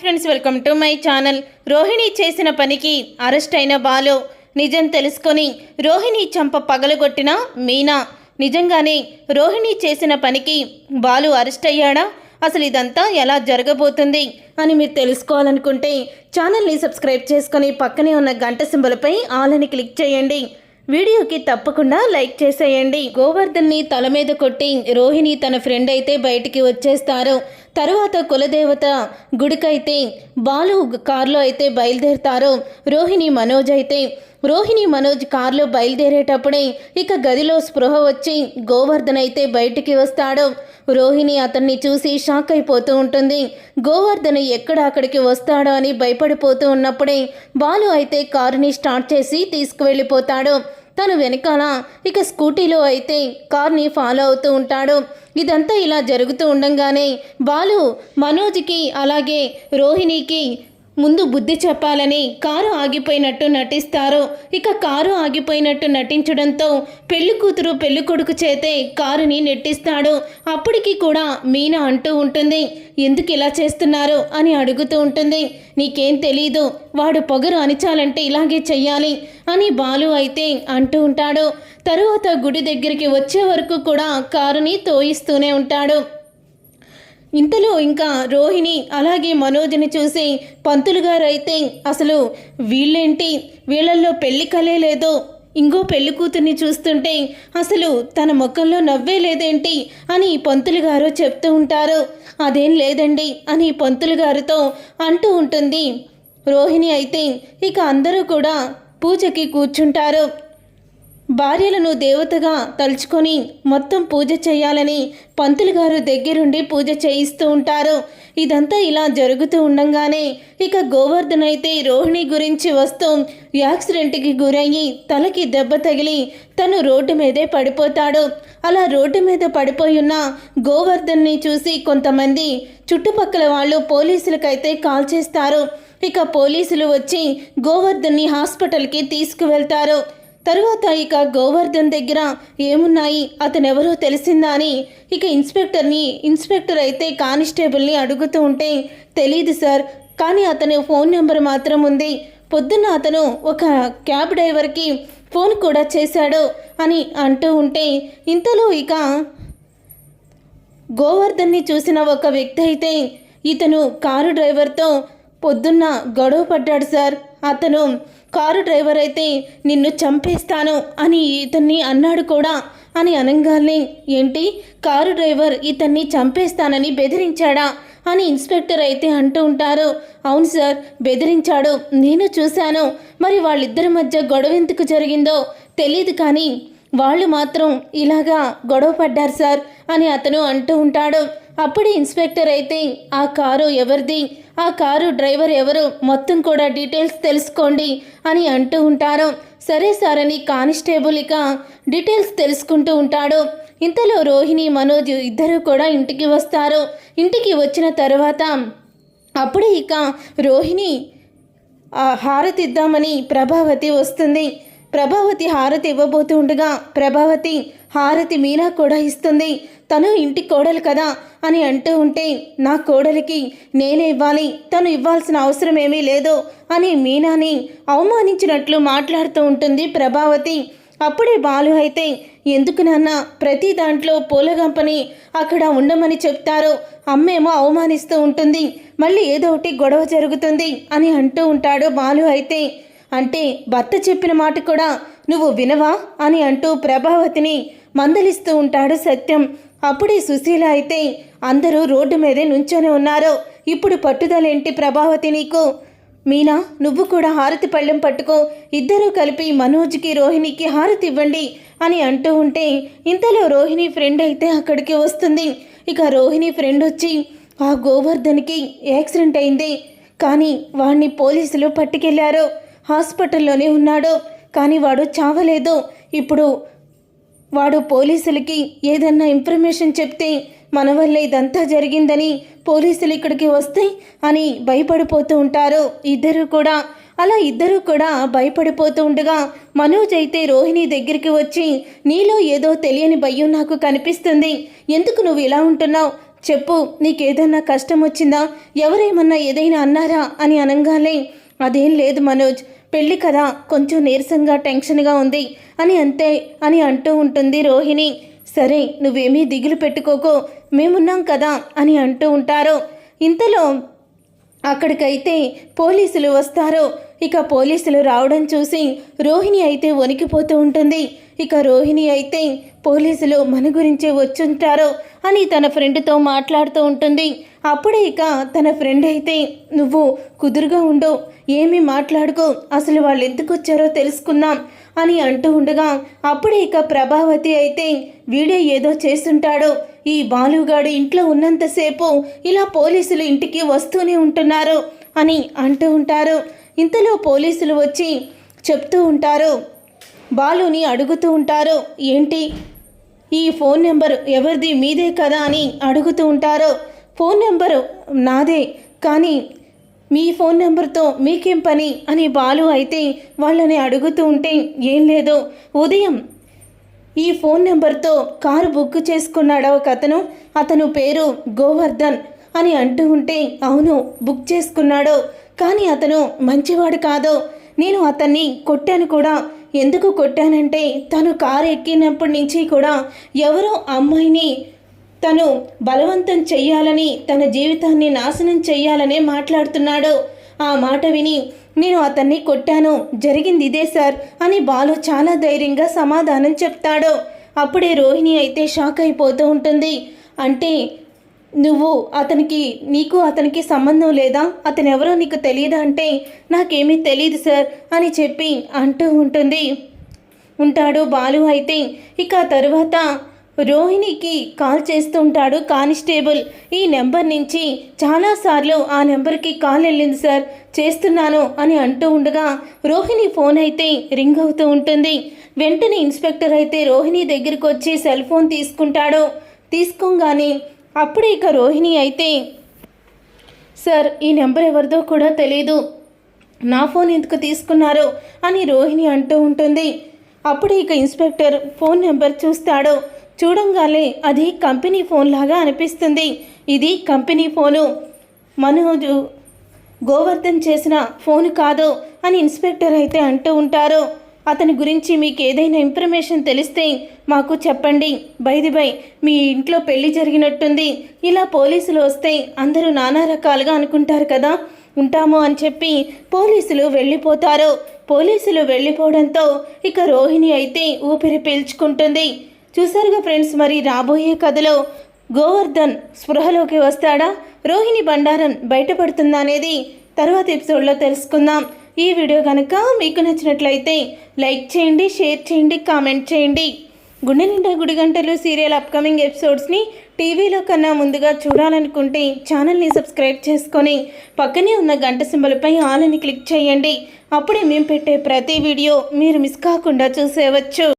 Friends welcome to my channel. Rohini చేసిన పనికి arrest అయిన బాలు. నిజం తెలుసుకొని రోహిణి చంప పగలగొట్టిన మీనా. నిజంగానే రోహిణి చేసిన పనికి బాలు అరెస్ట్ అయ్యాడా అసలు ఇదంతా ఎలా జరగబోతుంది అని మీరు తెలుసుకోవాలనుకుంటే ఛానల్ని సబ్స్క్రైబ్ చేసుకొని పక్కనే ఉన్న గంట సింబలపై ఆల్ అని క్లిక్ చేయండి. వీడియోకి తప్పకుండా లైక్ చేసేయండి. గోవర్ధన్ని తల మీద కొట్టి రోహిణి తన ఫ్రెండ్ అయితే బయటికి వచ్చేస్తారు. తరువాత కులదేవత గుడికైతే బాలు కారులో అయితే బయలుదేరుతారు. రోహిణి మనోజ్ అయితే రోహిణి మనోజ్ కారులో బయలుదేరేటప్పుడే ఇక గదిలో స్పృహ వచ్చి గోవర్ధన్ అయితే బయటికి వస్తాడు. రోహిణి అతన్ని చూసి షాక్ అయిపోతూ ఉంటుంది. గోవర్ధన్ ఎక్కడ అక్కడికి వస్తాడో అని భయపడిపోతూ ఉన్నప్పుడే బాలు అయితే కారుని స్టార్ట్ చేసి తీసుకువెళ్ళిపోతాడు. తను వెనకాల ఇక స్కూటీలో అయితే కార్ని ఫాలో అవుతూ ఉంటాడు. ఇదంతా ఇలా జరుగుతూ ఉండంగానే బాలు మనోజ్కి అలాగే రోహిణికి ముందు బుద్ధి చెప్పాలని కారు ఆగిపోయినట్టు నటిస్తారు ఇక కారు ఆగిపోయినట్టు నటించడంతో పెళ్ళి కూతురు పెళ్ళి కొడుకు చేతే కారుని నెట్టిస్తాడు. అప్పటికి కూడా మీనా అంటూ ఉంటుంది ఎందుకు ఇలా చేస్తున్నారు? అని అడుగుతూ ఉంటుంది. నీకేం తెలీదు వాడు పొగరు అణిచాలంటే ఇలాగే చెయ్యాలి అని బాలు అయితే అంటూ ఉంటాడు. తరువాత గుడి దగ్గరికి వచ్చే వరకు కూడా కారుని తోయిస్తూనే ఉంటాడు. ఇంతలో ఇంకా రోహిణి అలాగే మనోజ్ని చూసి పంతులు గారు అయితే అసలు వీళ్ళేంటి? వీళ్ళల్లో పెళ్ళి కలే లేదో. ఇంకో పెళ్ళి కూతుర్ని చూస్తుంటే అసలు తన ముఖంలో నవ్వే లేదేంటి అని పంతులు గారు చెప్తూ ఉంటారు. అదేం లేదండి అని పంతులు గారితో అంటూ ఉంటుంది. రోహిణి అయితే ఇక అందరూ కూడా పూజకి కూర్చుంటారు. భార్యలను దేవతగా తలుచుకొని మొత్తం పూజ చేయాలని పంతులు గారు దగ్గరుండి పూజ చేయిస్తూ ఉంటారు. ఇదంతా ఇలా జరుగుతూ ఉండంగానే ఇక గోవర్ధన్ అయితే రోహిణి గురించి వస్తూ యాక్సిడెంట్కి గురయ్యి తలకి దెబ్బ తగిలి తను రోడ్డు మీదే పడిపోతాడు. అలా రోడ్డు మీద పడిపోయున్న గోవర్ధన్ని చూసి కొంతమంది చుట్టుపక్కల వాళ్ళు పోలీసులకైతే కాల్ చేస్తారు. ఇక పోలీసులు వచ్చి గోవర్ధన్ని హాస్పిటల్కి తీసుకువెళ్తారు. తరువాత ఇక గోవర్ధన్ దగ్గర ఏమున్నాయి? అతనెవరో తెలిసిందా అని ఇక ఇన్స్పెక్టర్ని ఇన్స్పెక్టర్ అయితే కానిస్టేబుల్ని అడుగుతూ ఉంటే తెలియదు సార్. కానీ అతని ఫోన్ నెంబర్ మాత్రం ఉంది. పొద్దున్న అతను ఒక క్యాబ్ డ్రైవర్కి ఫోన్ కూడా చేశాడు అని అంటూ ఉంటే ఇంతలో ఇక గోవర్ధన్ని చూసిన ఒక వ్యక్తి అయితే ఇతను కారు డ్రైవర్తో పొద్దున్న గొడవ పడ్డాడు సార్. అతను కారు డ్రైవర్ అయితే నిన్ను చంపేస్తాను అని ఇతన్ని అన్నాడు కూడా. అని అనగానే ఏంటి? కారు డ్రైవర్ ఇతన్ని చంపేస్తానని బెదిరించాడా? అని ఇన్స్పెక్టర్ అయితే అంటూ ఉంటారు. అవును సార్ బెదిరించాడు. నేను చూశాను. మరి వాళ్ళిద్దరి మధ్య గొడవ ఎందుకు జరిగిందో తెలియదు కానీ వాళ్ళు మాత్రం ఇలాగా గొడవ పడ్డారు సార్ అని అతను అంటూ ఉంటాడు. అప్పుడు ఇన్స్పెక్టర్ అయితే ఆ కారు ఎవరిది? ఆ కారు డ్రైవర్ ఎవరు? మొత్తం కూడా డీటెయిల్స్ తెలుసుకోండి అని అంటూ ఉంటారు. సరే సార్ అని కానిస్టేబుల్ ఇక డీటెయిల్స్ తెలుసుకుంటూ ఉంటాడు. ఇంతలో రోహిణి మనోజ్ ఇద్దరు కూడా ఇంటికి వస్తారు. ఇంటికి వచ్చిన తర్వాత అప్పుడే ఇక రోహిణి హారతిద్దామని ప్రభావతి వస్తుంది. ప్రభావతి హారతి ఇవ్వబోతూ ఉండగా ప్రభావతి హారతి మీనా కూడా ఇస్తుంది. తను ఇంటి కోడలు కదా అని అంటూ ఉంటే నా కోడలికి నేనే ఇవ్వాలి తను ఇవ్వాల్సిన అవసరం ఏమీ లేదు అని మీనాని అవమానించినట్లు మాట్లాడుతూ ఉంటుంది ప్రభావతి. అప్పుడే బాలు అయితే ఎందుకు నాన్న ప్రతి దాంట్లో పూలగంపని అక్కడ ఉండమని చెప్తారు. అమ్మేమో అవమానిస్తూ ఉంటుంది. మళ్ళీ ఏదో ఒకటి గొడవ జరుగుతుంది అని అంటూ ఉంటాడు బాలు అయితే. అంటే భర్త చెప్పిన మాట కూడా నువ్వు వినవా అని అంటూ ప్రభావతిని మందలిస్తూ ఉంటాడు సత్యం. అప్పుడే సుశీల అయితే అందరూ రోడ్డు మీదే నుంచొని ఉన్నారు. ఇప్పుడు పట్టుదలేంటి ప్రభావతి నీకు? మీనా నువ్వు కూడా హారతి పళ్ళెం పట్టుకో. ఇద్దరూ కలిపి మనోజ్కి రోహిణికి హారతి ఇవ్వండి అని అంటూ ఉంటే ఇంతలో రోహిణి ఫ్రెండ్ అయితే అక్కడికి వస్తుంది. ఇక రోహిణి ఫ్రెండ్ వచ్చి ఆ గోవర్ధన్కి యాక్సిడెంట్ అయింది. కానీ వాడిని పోలీసులు పట్టుకెళ్ళారు. హాస్పిటల్లోనే ఉన్నాడు. కానీ వాడు చావలేదు. ఇప్పుడు వాడు పోలీసులకి ఏదన్నా ఇన్ఫర్మేషన్ చెప్తే మన వల్ల ఇదంతా జరిగిందని పోలీసులు ఇక్కడికి వస్తే అని భయపడిపోతూ ఉంటారు. ఇద్దరు కూడా. అలా ఇద్దరూ కూడా భయపడిపోతూ ఉండగా మనోజ్ అయితే రోహిణి దగ్గరికి వచ్చి నీలో ఏదో తెలియని భయం నాకు కనిపిస్తుంది. ఎందుకు నువ్వు ఇలా ఉంటున్నావు? చెప్పు నీకేదన్నా కష్టం వచ్చిందా? ఎవరేమన్నా ఏదైనా అన్నారా? అని అనగానే అదేం లేదు మనోజ్. పెళ్ళి కదా కొంచెం నీరసంగా టెన్షన్గా ఉంది అని అంతే అని అంటూ ఉంటుంది రోహిణి. సరే నువ్వేమీ దిగులు పెట్టుకోకో మేమున్నాం కదా అని అంటూ ఉంటారు. ఇంతలో అక్కడికైతే పోలీసులు వస్తారు. ఇక పోలీసులు రావడం చూసి రోహిణి అయితే వణికిపోతూ ఉంటుంది. ఇక రోహిణి అయితే పోలీసులు మన గురించే వచ్చుంటారు అని తన ఫ్రెండ్తో మాట్లాడుతూ ఉంటుంది. అప్పుడే ఇక తన ఫ్రెండ్ అయితే నువ్వు కుదురుగా ఉండు ఏమీ మాట్లాడుకో అసలు వాళ్ళు ఎందుకు వచ్చారో తెలుసుకుందాం అని అంటూ ఉండగా అప్పుడే ఇక ప్రభావతి అయితే వీడే ఏదో చేస్తుంటాడు. ఈ బాలుగాడు ఇంట్లో ఉన్నంతసేపు ఇలా పోలీసులు ఇంటికి వస్తూనే ఉంటున్నారు అని అంటూ ఉంటారు. ఇంతలో పోలీసులు వచ్చి చెప్తూ ఉంటారు బాలుని అడుగుతూ ఉంటారు. ఏంటి? ఈ ఫోన్ నెంబర్ ఎవరిది? మీదే కదా అని అడుగుతూ ఉంటారు. ఫోన్ నెంబరు నాదే కానీ మీ ఫోన్ నెంబర్తో మీకేం పని? అని బాలు అయితే వాళ్ళని అడుగుతూ ఉంటే ఏం లేదు. ఉదయం ఈ ఫోన్ నెంబర్తో కారు బుక్ చేసుకున్నాడు ఒక అతను? అతను పేరు గోవర్ధన్ అని అంటూ ఉంటే అవును బుక్ చేసుకున్నాడు. కానీ అతను మంచివాడు కాదు. నేను అతన్ని కొట్టాను కూడా. ఎందుకు కొట్టానంటే తను కారు ఎక్కినప్పటి నుంచి కూడా ఎవరో అమ్మాయిని తను బలవంతం చెయ్యాలని తన జీవితాన్ని నాశనం చెయ్యాలనే మాట్లాడుతున్నాడు. ఆ మాట విని నేను అతన్ని కొట్టాను జరిగింది ఇదే సార్ అని బాలు చాలా ధైర్యంగా సమాధానం చెప్తాడు. అప్పుడే రోహిణి అయితే షాక్ అయిపోతూ ఉంటుంది. అంటే నువ్వు అతనికి నీకు అతనికి సంబంధం లేదా? అతను ఎవరో నీకు తెలియదా అంటే నాకేమీ తెలియదు సార్ అని చెప్పి అంటూ ఉంటుంది. ఉంటాడు బాలు అయితే. ఇక ఆ తరువాత రోహిణికి కాల్ చేస్తూ ఉంటాడు కానిస్టేబుల్. ఈ నెంబర్ నుంచి చాలాసార్లు ఆ నెంబర్కి కాల్ వెళ్ళింది సార్. చేస్తున్నాను అని అంటూ ఉండగా రోహిణి ఫోన్ అయితే రింగ్ అవుతూ ఉంటుంది. వెంటనే ఇన్స్పెక్టర్ అయితే రోహిణి దగ్గరికి వచ్చి సెల్ ఫోన్ తీసుకుంటాడు. తీసుకోగానే అప్పుడు ఇక రోహిణి అయితే సార్ ఈ నెంబర్ ఎవరిదో కూడా తెలియదు నా ఫోన్ ఎందుకు తీసుకున్నారు అని రోహిణి అంటూ ఉంటుంది. అప్పుడు ఇక ఇన్స్పెక్టర్ ఫోన్ నెంబర్ చూస్తాడు చూడంగానే అది కంపెనీ ఫోన్ లాగా అనిపిస్తుంది. ఇది కంపెనీ ఫోను. మనోజు గోవర్ధన్ చేసిన ఫోన్ కాదు అని ఇన్స్పెక్టర్ అయితే అంటూ ఉంటారు. అతని గురించి మీకు ఏదైనా ఇన్ఫర్మేషన్ తెలిస్తే మాకు చెప్పండి. బైది బై మీ ఇంట్లో పెళ్ళి జరిగినట్టుంది. ఇలా పోలీసులు వస్తే అందరూ నానా రకాలుగా అనుకుంటారు కదా. ఉంటాము అని చెప్పి పోలీసులు వెళ్ళిపోతారు. పోలీసులు వెళ్ళిపోవడంతో ఇక రోహిణి అయితే ఊపిరి పీల్చుకుంటుంది. చూసారుగా ఫ్రెండ్స్ మరి రాబోయే కథలో గోవర్ధన్ స్పృహలోకి వస్తాడా? రోహిణి బండారం బయటపడుతుందా అనేది తర్వాత ఎపిసోడ్లో తెలుసుకుందాం. ఈ వీడియో కనుక మీకు నచ్చినట్లయితే లైక్ చేయండి షేర్ చేయండి కామెంట్ చేయండి. గుండె నిండా గుడి గంటలు సీరియల్ అప్కమింగ్ ఎపిసోడ్స్ని టీవీలో కన్నా ముందుగా చూడాలనుకుంటే ఛానల్ని సబ్స్క్రైబ్ చేసుకొని పక్కనే ఉన్న గంట సింబల్పై ఆల్ అని క్లిక్ చేయండి. అప్పుడే మేము పెట్టే ప్రతి వీడియో మీరు మిస్ కాకుండా చూసేవచ్చు